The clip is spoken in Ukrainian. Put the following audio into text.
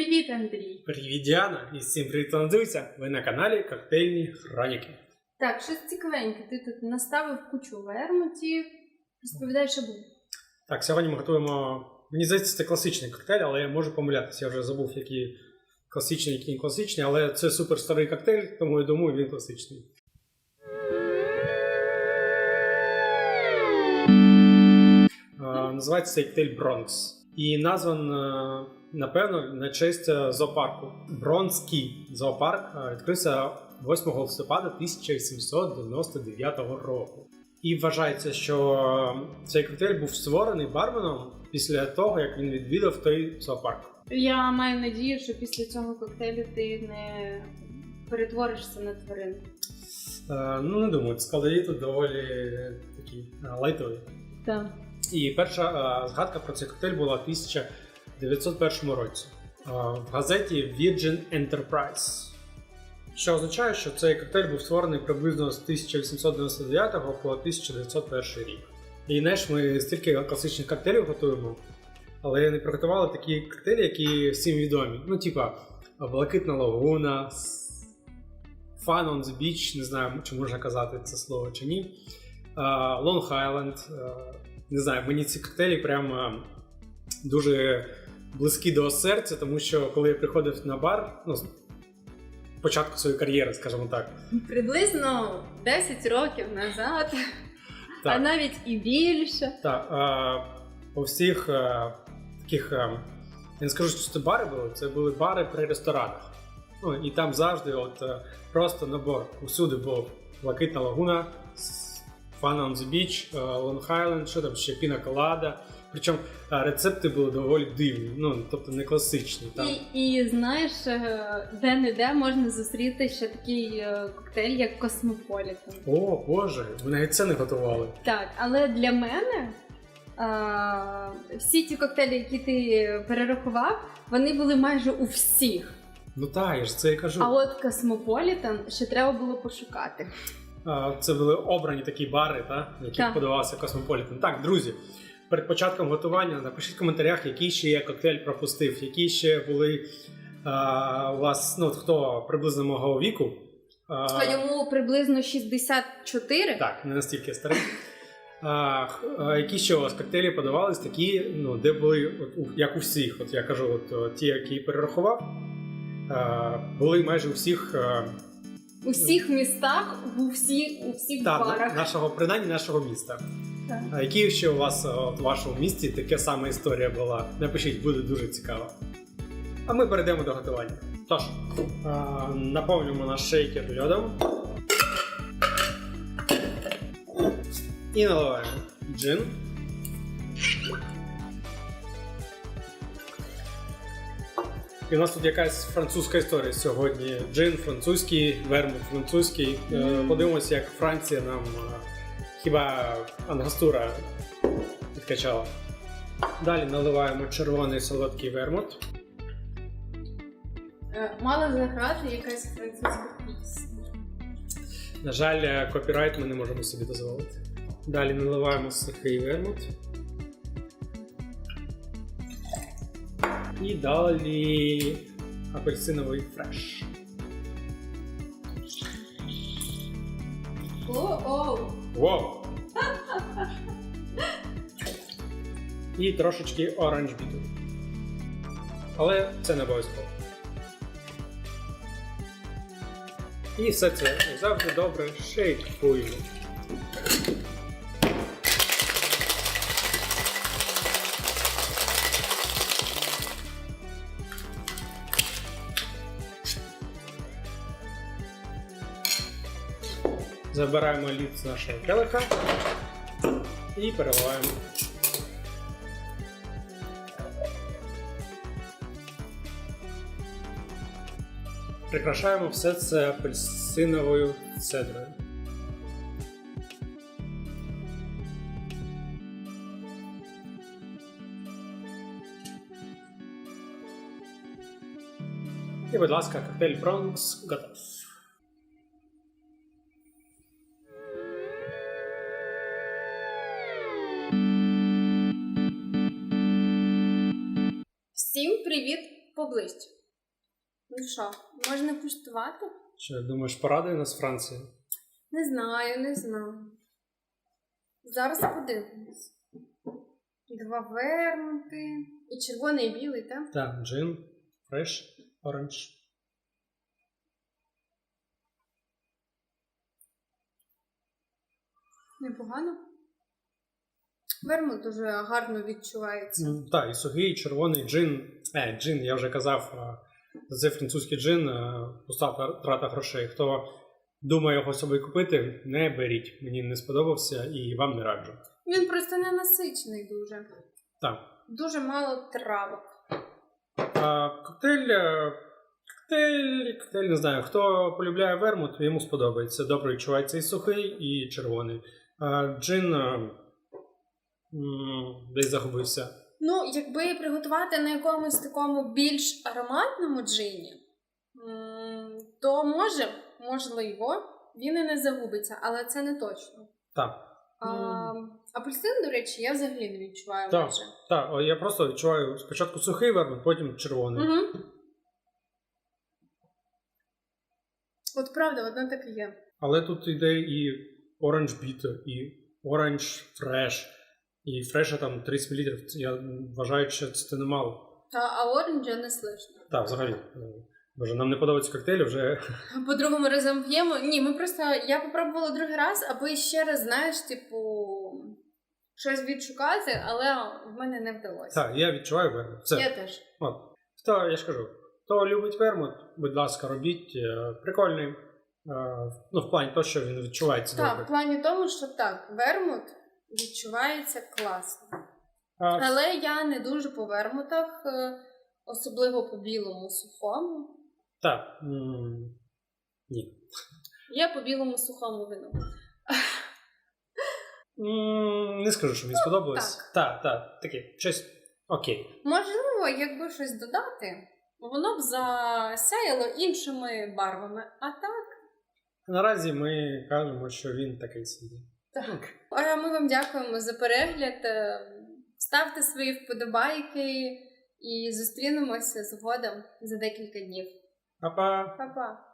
Привіт, Андрій. Привіт, Діана! І всім привіт, Андрюся! Ви на каналі Коктейльні Хроніки. Так, щось цікавеньке. Ти тут наставив кучу вермутів. Розповідай, що було. Так, сьогодні ми готуємо. Мені здається, це класичний коктейль, але я можу помилятися. Я вже забув, які класичні, які не класичні, але це супер старий коктейль, тому я думаю, він класичний. Називається цей коктейль Бронкс. І назван, е, напевно, на честь е, зоопарку. Бронський зоопарк е, відкрився 8 листопада 1899 року. І вважається, що цей коктейль був створений барменом після того, як він відвідав той зоопарк. Я маю надію, що після цього коктейлю ти не перетворишся на тварину. Е, Ну, не думаю, складові тут доволі такі лайтові. Так. І перша е, згадка про цей коктейль була в 1901 році е, в газеті Virgin Enterprise. Що означає, що цей коктейль був створений приблизно з 1899 по 1901 рік. І знаєш, ми стільки класичних коктейлів готуємо, але не приготували такі коктейлі, які всім відомі. Ну, типа Блакитна лагуна, Fun on the Beach, не знаю, чи можна казати це слово чи ні. Е, Long Island. Не знаю, мені ці коктейлі прям е, дуже близькі до серця, тому що коли я приходив на бар, ну, початку своєї кар'єри, скажімо так. Приблизно 10 років назад, а навіть і більше. так е, по всіх е, таких, е, я не скажу, що це бари були, це були бари при ресторанах. Ну, і там завжди от, просто набор. Усюди був Блакитна лагуна, Fun on the Beach, е, Long Island, що там ще піна колада. Причому е, рецепти були доволі дивні, ну тобто не класичні. Там. І, і знаєш, е, де-не-де можна зустріти ще такий коктейль, як Космополітен. О, Боже, ви навіть це не готували. Так, але для мене а, всі ті коктейлі, які ти перерахував, вони були майже у всіх. Ну так, я ж це і кажу. А от Космополітен ще треба було пошукати. Це були обрані такі бари, та, в яких Так. подавався Космополітен. Так, друзі, перед початком готування напишіть в коментарях, який ще я коктейль пропустив, які ще були а, у вас, ну, хто приблизно мого віку. А йому приблизно 64. Так, не настільки старий. А, а, які ще у вас коктейлі подавались, такі, ну, де були, от, як у всіх, от я кажу, от, ті, які перерахував, а, були майже у всіх. а, У всіх містах, у всіх, у всіх Та, барах. нашого принаймні нашого міста. Так. А які ще у вас е, от, в вашому місті така сама історія була? Напишіть, буде дуже цікаво. А ми перейдемо до готування. Тож, а, наповнюємо наш шейкер льодом. І наливаємо джин. І у нас тут якась французька історія сьогодні. Джин французький, вермут французький. Е, Мгм. Подивимося, як Франція нам е, хіба ангастура підкачала. Далі наливаємо червоний солодкий вермут. Е, Мала заграти якась французька пісня. На жаль, е, копірайт ми не можемо собі дозволити. Далі наливаємо сухий вермут. І далі апельсиновий фреш. О-оу! І трошечки оранж біту. Але це не обов'язково. І все це завжди добре шейкуємо. Забираємо лід з нашого келиха і переливаємо. Прикрашаємо все це апельсиновою цедрою. І, будь ласка, коктейль Бронкс готов. Всім привіт! поближче. Ну що, можна куштувати? Що думаєш, порадує нас Франція? Не знаю, не знаю. Зараз подивимось. Два вермути. І червоний і білий, так? Так, джин, фреш, оранж. Непогано. Вермут дуже гарно відчувається. Так, і сухий, і червоний джин. Е, джин, я вже казав, це французький джин, а, пуста трата грошей. Хто думає його собі купити, не беріть. Мені не сподобався і вам не раджу. Він просто не насичений дуже. Так. Дуже мало травок. А, коктейль. е, Коктейль, коктейль, не знаю. Хто полюбляє вермут, йому сподобається. Добре відчувається і сухий, і червоний. А, джин е, десь загубився. Ну, якби приготувати на якомусь такому більш ароматному джині, то може, можливо, він і не загубиться, але це не точно. Так. А, апельсин, до речі, я взагалі не відчуваю Так. майже. Так, я просто відчуваю спочатку сухий вермут, потім червоний. Угу. От правда, воно так і є. Але тут йде і оранж біто, і оранж фреш. І фреша там 30 мл. Я вважаю, що це немало. Та, а оранжа не слышно. Так, взагалі. Боже, нам не подобаються коктейлі вже. По другому разом п'ємо. Ні, ми просто я попробувала другий раз, аби ще раз, знаєш, типу, щось відшукати, але в мене не вдалося. Так, я відчуваю вермут. Це. Я теж. От. Хто, я ж кажу, хто любить вермут, будь ласка, робіть. Е, Прикольний. Е, Ну, в плані того, що він відчувається Так, в плані тому, що так, вермут відчувається класно. А, Але я не дуже по вермутах, е, особливо по білому сухому. Так. м, Ні. Я по білому сухому вину. М, Не скажу, що мені сподобалось. так. Так, так, таке, щось окей. Можливо, якби щось додати, воно б засяяло іншими барвами. А так. Наразі ми кажемо, що він такий собі. Так. А ми вам дякуємо за перегляд. Е, Ставте свої вподобайки і зустрінемося згодом за декілька днів. Па-па! Па-па!